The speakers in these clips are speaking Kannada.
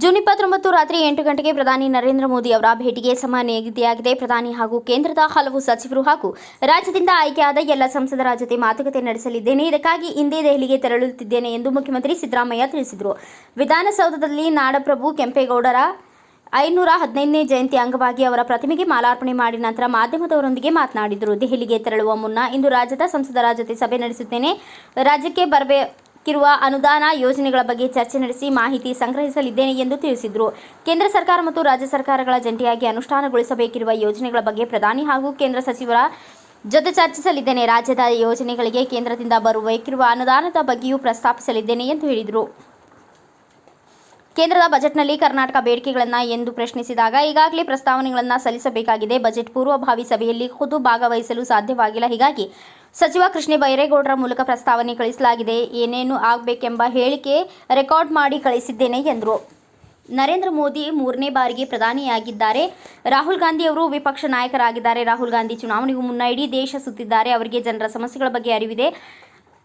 ರಾತ್ರಿ ಎಂಟು ಗಂಟೆಗೆ ಪ್ರಧಾನಿ ನರೇಂದ್ರ ಮೋದಿ ಅವರ ಭೇಟಿಗೆ ಸಮಾನ ನಿಗದಿಯಾಗಿದೆ ಪ್ರಧಾನಿ ಹಾಗೂ ಕೇಂದ್ರದ ಹಲವು ಸಚಿವರು ಹಾಗೂ ರಾಜ್ಯದಿಂದ ಆಯ್ಕೆಯಾದ ಎಲ್ಲ ಸಂಸದರ ಜೊತೆ ಮಾತುಕತೆ ನಡೆಸಲಿದ್ದೇನೆ. ಇದಕ್ಕಾಗಿ ಇಂದೇ ದೆಹಲಿಗೆ ತೆರಳುತ್ತಿದ್ದೇನೆ ಎಂದು ಮುಖ್ಯಮಂತ್ರಿ ಸಿದ್ದರಾಮಯ್ಯ ತಿಳಿಸಿದರು. ವಿಧಾನಸೌಧದಲ್ಲಿ ನಾಡಪ್ರಭು ಕೆಂಪೇಗೌಡರ ಐನೂರ ಹದಿನೈದನೇ ಜಯಂತಿ ಅಂಗವಾಗಿ ಅವರ ಪ್ರತಿಮೆಗೆ ಮಾಲಾರ್ಪಣೆ ಮಾಡಿ ನಂತರ ಮಾಧ್ಯಮದವರೊಂದಿಗೆ ಮಾತನಾಡಿದರು. ದೆಹಲಿಗೆ ತೆರಳುವ ಮುನ್ನ ಇಂದು ರಾಜ್ಯದ ಸಂಸದರ ಜೊತೆ ಸಭೆ ನಡೆಸುತ್ತೇನೆ. ರಾಜ್ಯಕ್ಕೆ ಬರಬೇಕಿರುವ ಅನುದಾನ ಯೋಜನೆಗಳ ಬಗ್ಗೆ ಚರ್ಚೆ ನಡೆಸಿ ಮಾಹಿತಿ ಸಂಗ್ರಹಿಸಲಿದ್ದೇನೆ ಎಂದು ತಿಳಿಸಿದರು. ಕೇಂದ್ರ ಸರ್ಕಾರ ಮತ್ತು ರಾಜ್ಯ ಸರ್ಕಾರಗಳ ಜಂಟಿಯಾಗಿ ಅನುಷ್ಠಾನಗೊಳಿಸಬೇಕಿರುವ ಯೋಜನೆಗಳ ಬಗ್ಗೆ ಪ್ರಧಾನಿ ಹಾಗೂ ಕೇಂದ್ರ ಸಚಿವರ ಜೊತೆ ಚರ್ಚಿಸಲಿದ್ದೇನೆ. ರಾಜ್ಯದ ಯೋಜನೆಗಳಿಗೆ ಕೇಂದ್ರದಿಂದ ಬರಬೇಕಿರುವ ಅನುದಾನದ ಬಗ್ಗೆಯೂ ಪ್ರಸ್ತಾಪಿಸಲಿದ್ದೇನೆ ಎಂದು ಹೇಳಿದರು. ಕೇಂದ್ರದ ಬಜೆಟ್ನಲ್ಲಿ ಕರ್ನಾಟಕ ಬೇಡಿಕೆಗಳನ್ನು ಎಂದು ಪ್ರಶ್ನಿಸಿದಾಗ ಈಗಾಗಲೇ ಪ್ರಸ್ತಾವನೆಗಳನ್ನು ಸಲ್ಲಿಸಬೇಕಾಗಿದೆ. ಬಜೆಟ್ ಪೂರ್ವಭಾವಿ ಸಭೆಯಲ್ಲಿ ಖುದ್ದು ಭಾಗವಹಿಸಲು ಸಾಧ್ಯವಾಗಿಲ್ಲ. ಹೀಗಾಗಿ ಸಚಿವ ಕೃಷ್ಣ ಬೈರೇಗೌಡರ ಮೂಲಕ ಪ್ರಸ್ತಾವನೆ ಕಳಿಸಲಾಗಿದೆ. ಏನೇನು ಆಗಬೇಕೆಂಬ ಹೇಳಿಕೆ ರೆಕಾರ್ಡ್ ಮಾಡಿ ಕಳಿಸಿದ್ದೇನೆ ಎಂದರು. ನರೇಂದ್ರ ಮೋದಿ ಮೂರನೇ ಬಾರಿಗೆ ಪ್ರಧಾನಿಯಾಗಿದ್ದಾರೆ. ರಾಹುಲ್ ಗಾಂಧಿ ಅವರು ವಿಪಕ್ಷ ನಾಯಕರಾಗಿದ್ದಾರೆ. ರಾಹುಲ್ ಗಾಂಧಿ ಚುನಾವಣೆಗೂ ಮುನ್ನ ಇಡೀ ದೇಶ ಸುತ್ತಿದ್ದಾರೆ. ಅವರಿಗೆ ಜನರ ಸಮಸ್ಯೆಗಳ ಬಗ್ಗೆ ಅರಿವಿದೆ.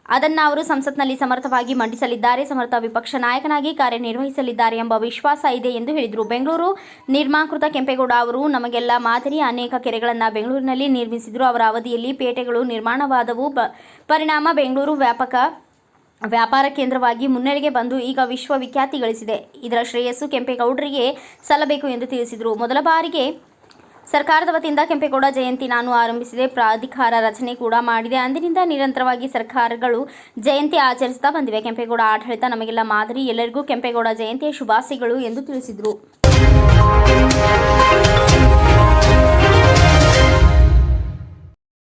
ಅದನ್ನು ಅವರು ಸಂಸತ್ನಲ್ಲಿ ಸಮರ್ಥವಾಗಿ ಮಂಡಿಸಲಿದ್ದಾರೆ. ಸಮರ್ಥ ವಿಪಕ್ಷ ನಾಯಕನಾಗಿ ಕಾರ್ಯನಿರ್ವಹಿಸಲಿದ್ದಾರೆ ಎಂಬ ವಿಶ್ವಾಸ ಇದೆ ಎಂದು ಹೇಳಿದರು. ಬೆಂಗಳೂರು ನಿರ್ಮಾಕೃತ ಕೆಂಪೇಗೌಡ ಅವರು, ನಮಗೆಲ್ಲ ಮಾದರಿ ಅನೇಕ ಕೆರೆಗಳನ್ನು ಬೆಂಗಳೂರಿನಲ್ಲಿ ನಿರ್ಮಿಸಿದರು. ಅವರ ಅವಧಿಯಲ್ಲಿ ಪೇಟೆಗಳು ನಿರ್ಮಾಣವಾದವು. ಪರಿಣಾಮ ಬೆಂಗಳೂರು ವ್ಯಾಪಕ, ವ್ಯಾಪಾರ ಕೇಂದ್ರವಾಗಿ ಮುನ್ನೆಲೆಗೆ ಬಂದು ಈಗ ವಿಶ್ವವಿಖ್ಯಾತಿ ಗಳಿಸಿದೆ. ಇದರ ಶ್ರೇಯಸ್ಸು ಕೆಂಪೇಗೌಡರಿಗೆ ಸಲ್ಲಬೇಕು ಎಂದು ತಿಳಿಸಿದರು. ಮೊದಲ ಬಾರಿಗೆ ಸರ್ಕಾರದ ವತಿಯಿಂದ ಕೆಂಪೇಗೌಡ ಜಯಂತಿ ನಾನು ಆರಂಭಿಸಿದೆ. ಪ್ರಾಧಿಕಾರ ರಚನೆ ಕೂಡ ಮಾಡಿದೆ. ಅಂದಿನಿಂದ ನಿರಂತರವಾಗಿ ಸರ್ಕಾರಗಳು ಜಯಂತಿ ಆಚರಿಸ್ತಾ ಬಂದಿವೆ. ಕೆಂಪೇಗೌಡ ಆಡಳಿತ ನಮಗೆಲ್ಲ ಮಾದರಿ. ಎಲ್ಲರಿಗೂ ಕೆಂಪೇಗೌಡ ಜಯಂತಿಯ ಶುಭಾಶಯಗಳು ಎಂದು ತಿಳಿಸಿದರು.